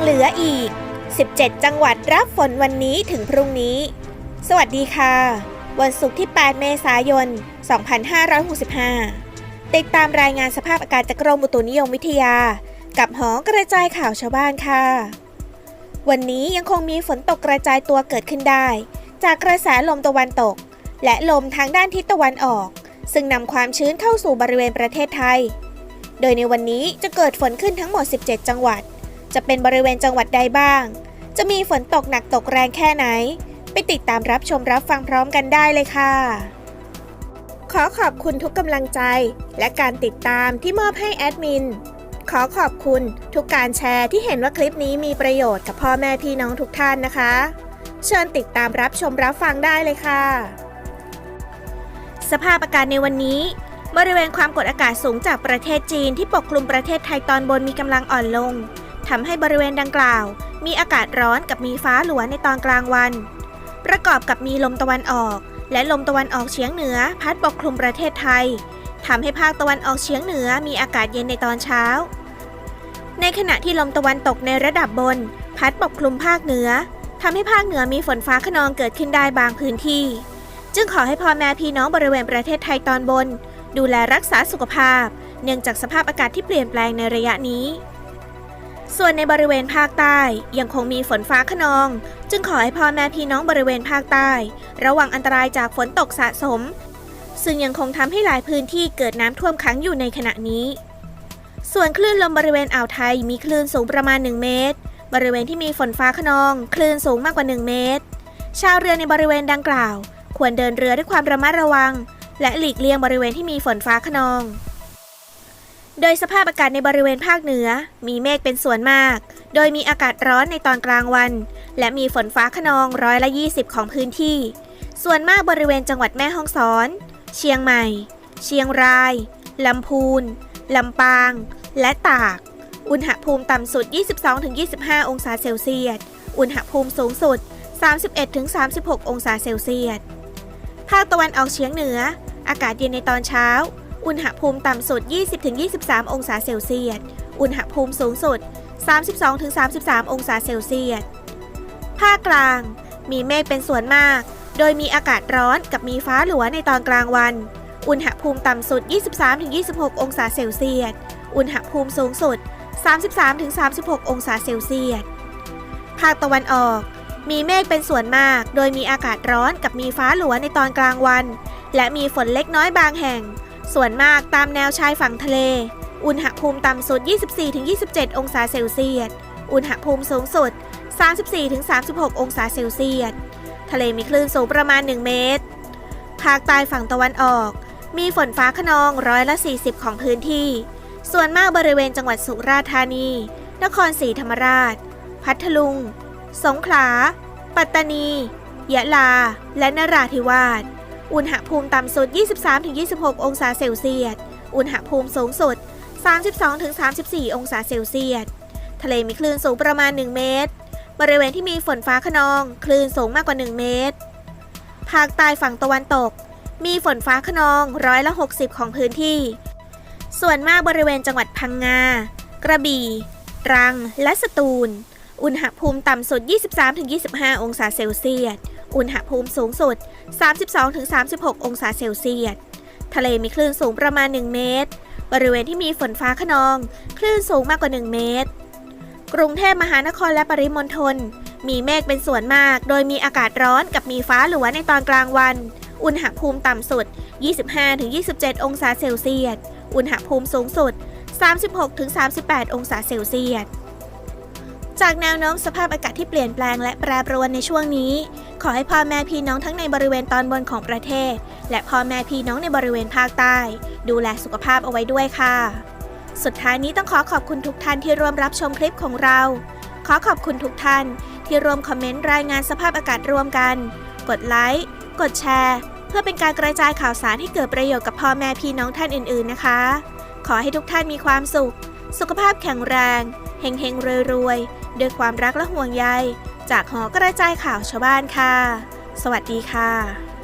เหลืออีก 17 จังหวัดรับฝนวันนี้ถึงพรุ่งนี้ สวัสดีค่ะ วันศุกร์ที่ 8 เมษายน 2565 ติดตามรายงานสภาพอากาศจากกรมอุตุนิยมวิทยา กับหอกระจายข่าวชาวบ้านค่ะ วันนี้ยังคงมีฝนตกกระจายตัวเกิดขึ้นได้ จากกระแสลมตะวันตก และลมทางด้านทิศตะวันออก ซึ่งนำความชื้นเข้าสู่บริเวณประเทศไทย โดยในวันนี้จะเกิดฝนขึ้นทั้งหมด 17 จังหวัด จะเป็นบริเวณจังหวัดใดบ้าง จะมีฝนตกหนักตกแรงแค่ไหน ไปติดตามรับชมรับฟังพร้อมกันได้เลยค่ะ ขอขอบคุณทุกกำลังใจ และการติดตามที่มอบให้แอดมิน ขอขอบคุณทุกการแชร์ที่เห็นว่าคลิปนี้มีประโยชน์กับพ่อแม่พี่น้องทุกท่านนะคะ เชิญติดตามรับชมรับฟังได้เลยค่ะ สภาพอากาศในวันนี้บริเวณความกดอากาศสูงจากประเทศจีนที่ปกคลุมประเทศไทยตอนบนมีกำลังอ่อนลง ทำให้บริเวณดังกล่าว มีอากาศร้อนกับมีฟ้าหลัวในตอนกลางวัน ประกอบกับมีลมตะวันออก และลมตะวันออกเฉียงเหนือพัดปกคลุมประเทศไทยทำให้ภาคตะวันออกเฉียงเหนือมีอากาศเย็นในตอนเช้า ในขณะที่ลมตะวันตกในระดับบน พัดปกคลุมภาคเหนือทำให้ภาคเหนือมีฝนฟ้าขนองเกิดขึ้นได้บางพื้นที่ จึงขอให้พ่อแม่พี่น้องบริเวณประเทศไทยตอนบน ดูแลรักษาสุขภาพ เนื่องจากสภาพอากาศที่เปลี่ยนแปลงในระยะนี้ ส่วนในบริเวณภาคใต้ยังคงมีฝนฟ้าขนอง จึงขอให้พ่อแม่พี่น้องบริเวณภาคใต้ ระวังอันตรายจากฝนตกสะสม ซึ่งยังคงทำให้หลายพื้นที่เกิดน้ำท่วมขังอยู่ในขณะนี้ ส่วนคลื่นลมบริเวณอ่าวไทยมีคลื่นสูงประมาณ 1 เมตร บริเวณที่มีฝนฟ้าขนอง คลื่นสูงมากกว่า 1 เมตร ชาวเรือในบริเวณดังกล่าว ควรเดินเรือด้วยความระมัดระวัง และหลีกเลี่ยงบริเวณที่มีฝนฟ้าขนอง โดยสภาพอากาศในบริเวณภาคเหนือ มีเมฆเป็นส่วนมาก โดยมีอากาศร้อนในตอนกลางวัน และมีฝนฟ้าขนองร้อยละ 20 ของพื้นที่ ส่วนมากบริเวณจังหวัดแม่ฮ่องสอน เชียงใหม่ เชียงราย ลำพูน ลำปาง และตาก อุณหภูมิต่ำสุด 22-25 องศาเซลเซียส อุณหภูมิสูงสุด 31-36 องศาเซลเซียส ภาคตะวันออกเฉียงเหนือ อากาศเย็นในตอนเช้า อุณหภูมิต่ำสุด 20-23 องศาเซลเซียส อุณหภูมิสูงสุด 32-33 องศาเซลเซียส ภาคกลาง มีเมฆเป็นส่วนมาก โดยมีอากาศร้อนกับมีฟ้าหลัวในตอนกลางวัน อุณหภูมิต่ำสุด 23-26 องศาเซลเซียส อุณหภูมิสูงสุด 33-36 องศาเซลเซียส ภาคตะวันออก มีเมฆเป็นส่วนมาก โดยมีอากาศร้อนกับมีฟ้าหลัวในตอนกลางวัน และมีฝนเล็กน้อยบางแห่ง ส่วนมากตามแนวชายฝั่งทะเล อุณหภูมิต่ำสุด 24-27 องศาเซลเซียส อุณหภูมิสูงสุด 34-36 องศาเซลเซียส ทะเลมีคลื่นสูงประมาณ 1 เมตร ภาคใต้ฝั่งตะวันออก มีฝนฟ้าขนองร้อยละ 40 ของพื้นที่ ส่วนมากบริเวณจังหวัดสุราษฎร์ธานี นครศรีธรรมราช พัทลุง สงขลา ปัตตานี ยะลา และนราธิวาส อุณหภูมิต่ำสุด 23-26 องศาเซลเซียส อุณหภูมิสูงสุด 32-34 องศาเซลเซียส ทะเลมีคลื่นสูงประมาณ 1 เมตร บริเวณที่มีฝนฟ้าขนอง คลื่นสูงมากกว่า 1 เมตร ภาคใต้ฝั่งตะวันตก มีฝนฟ้าขนองร้อยละ 60 ของพื้นที่ ส่วนมากบริเวณจังหวัดพังงา กระบี่ ตรัง และสตูล อุณหภูมิต่ำสุด 23-25 องศาเซลเซียส อุณหภูมิสูงสุด 32-36 องศาเซลเซียส ทะเลมีคลื่นสูงประมาณ 1 เมตร บริเวณที่มีฝนฟ้าขนอง คลื่นสูงมากกว่า 1 เมตร กรุงเทพมหานครและปริมณฑล มีเมฆเป็นส่วนมาก โดยมีอากาศร้อนกับมีฟ้าหลัวในตอนกลางวัน อุณหภูมิต่ำสุด 25-27 องศาเซลเซียส อุณหภูมิสูงสุด 36-38 องศาเซลเซียส จากแนวโน้มสภาพอากาศที่เปลี่ยนแปลงและแปรปรวนในช่วงนี้ ขอให้พ่อแม่พี่น้องทั้งในบริเวณตอนบนของประเทศ และพ่อแม่พี่น้องในบริเวณภาคใต้ ดูแลสุขภาพเอาไว้ด้วยค่ะ สุดท้ายนี้ต้องขอขอบคุณทุกท่านที่ร่วมรับชมคลิปของเรา ขอขอบคุณทุกท่าน ที่ร่วมคอมเมนต์รายงานสภาพอากาศร่วมกัน กดไลค์ กดแชร์ เพื่อเป็นการกระจายข่าวสารให้เกิดประโยชน์กับพ่อแม่พี่น้องท่านอื่น ๆนะคะ ขอให้ทุกท่านมีความสุข สุขภาพแข็งแรง เฮงๆรวยๆด้วยความรักและห่วงใย จากหอกระจายข่าวชาวบ้านค่ะ สวัสดีค่ะ